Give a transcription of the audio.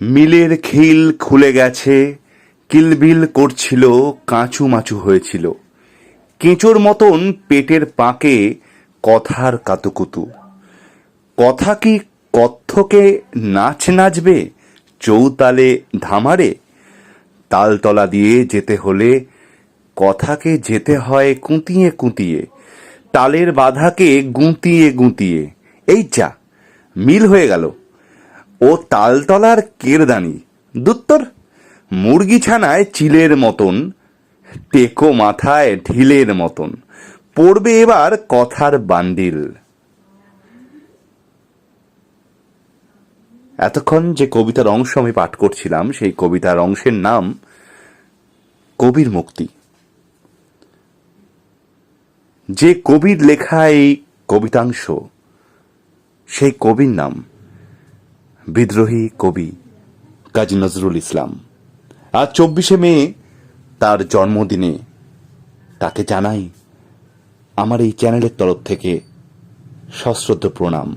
মিলের খিল খুলে গেছে, কিলবিল করছিল, কাঁচু মাচু হয়েছিল। কেঁচোর মতন পেটের পাকে কথার কাতুকুতু। কথা কি কত্থকে নাচ নাচবে, চৌতালে ধামারে? তালতলা দিয়ে যেতে হলে কথাকে যেতে হয় কুঁতিয়ে কুঁতিয়ে, তালের বাধাকে গুঁতিয়ে গুঁতিয়ে। এই যা, মিল হয়ে গেল। ও তালতলার কেরদানি। দুত্তর, মুরগি ছানায় চিলের মতন, টেকো মাথায় ঢিলের মতন। পড়বে এবার কথার বান্ডিল। এতক্ষণ যে কবিতার অংশ আমি পাঠ করছিলাম, সেই কবিতার অংশের নাম কবির মুক্তি। যে কবির লেখা এই কবিতাংশ, সেই কবির নাম। বিদ্রোহী কবি কাজী নজরুল ইসলাম। আজ চব্বিশে মে, তার জন্মদিনে তাকে জানাই আমার এই চ্যানেলের তরফ থেকে সশ্রদ্ধ প্রণাম।